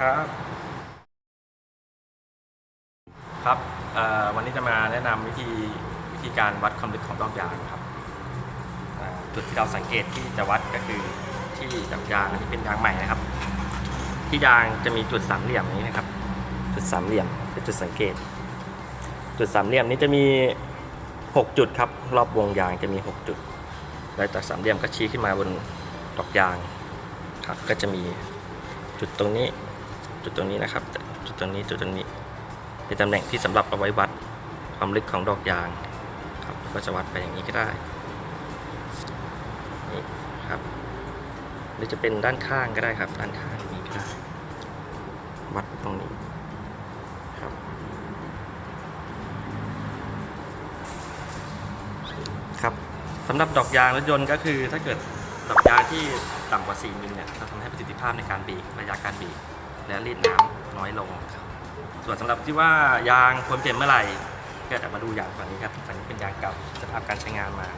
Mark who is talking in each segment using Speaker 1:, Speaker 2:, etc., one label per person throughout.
Speaker 1: ครับ ครับเอ่อวันนี้จะมาแนะนำวิธีวิธีการวัดความลึกของดอกยางครับจุดที่เราสังเกตที่จะวัดก็คือที่ดอกยางอันนี้เป็นยางใหม่นะครับ ที่ยางจะมีจุดสามเหลี่ยมนี้นะครับ จุดสามเหลี่ยมเป็นจุดสังเกต จุดสามเหลี่ยมนี้จะมี 6 จุดครับ รอบวงยางจะมี 6 จุดแล้วจากสามเหลี่ยมก็ชี้ขึ้นมาบนดอกยางครับก็จะมีจุดตรงนี้ จุดตรงนี้นะครับ จุดตรงนี้จุดตรงนี้เป็นตำแหน่งที่สำหรับเอาไว้วัดความลึกของดอกยางครับก็จะวัดไปอย่างนี้ก็ได้นี่ครับหรือจะเป็นด้านข้างก็ได้ครับ ด้านข้างนี้ก็ได้วัดตรงนี้ครับครับสำหรับดอกยางรถยนต์ก็คือถ้าเกิดดอกยางที่ต่ำกว่า 4 มิลเนี่ยจะทำให้ประสิทธิภาพในการบีบระยะการบีบ และรีดน้ำน้อยลงครับ ส่วนสำหรับที่ว่ายางควรเปลี่ยนเมื่อไหร่ก็เดี๋ยวมาดูยางฝั่งนี้ครับฝั่งนี้เป็นยางเก่าสภาพการใช้งานมา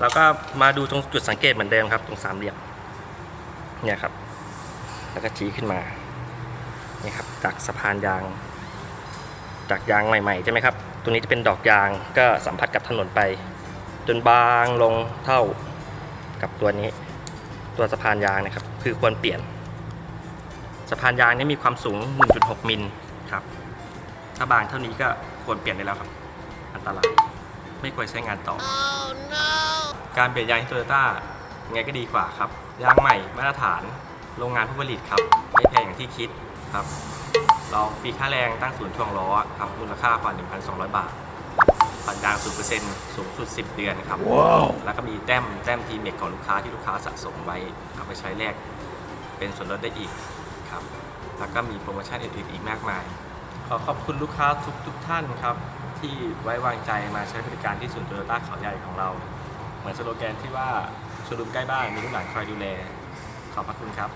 Speaker 1: เราก็มาดูตรงจุดสังเกตเหมือนเดิมครับ ตรงสามเหลี่ยมเนี่ยครับ แล้วก็ชี้ขึ้นมานี่ครับจากสะพานยาง จากยางใหม่ๆใช่ไหมครับตรงนี้จะเป็นดอกยางก็สัมผัสกับถนนไป จนบางลงเท่ากับตัวนี้ ตัวสะพานยางนะครับ คือควรเปลี่ยน สะพานยางนี้มีความสูง 1.6 มิลครับ ถ้าบางเท่านี้ก็ควรเปลี่ยนได้แล้วครับ อันตราย ไม่ควรใช้งานต่อการเปลี่ยนยางที่โตโยต้ายังไงก็ดีกว่าครับ ยางใหม่มาตรฐาน โรงงานผู้ผลิตครับ ไม่แพงอย่างที่คิดครับ เราฟรีค่าแรงตั้งศูนย์ช่วงล้อครับมูลค่ากว่า 1,200 บาทผ่อนยาง0%สูงสุด 10 เดือนครับแล้วก็มีแต้มแต้มทีเมกของลูกค้าที่ลูกค้าสะสมไว้เอาไปใช้แลกเป็นส่วนลดได้อีก ครับ แล้วก็มีโปรโมชั่นอื่นๆอีกมากมาย ขอขอบคุณลูกค้าทุกทุกท่านครับ ที่ไว้วางใจมาใช้บริการที่ศูนย์โตโยต้าเขาใหญ่ของเรา เหมือนสโลแกนที่ว่าชว์รูมใกล้บ้านมีลูกหลานคอยดูแล ขอบพระคุณครับ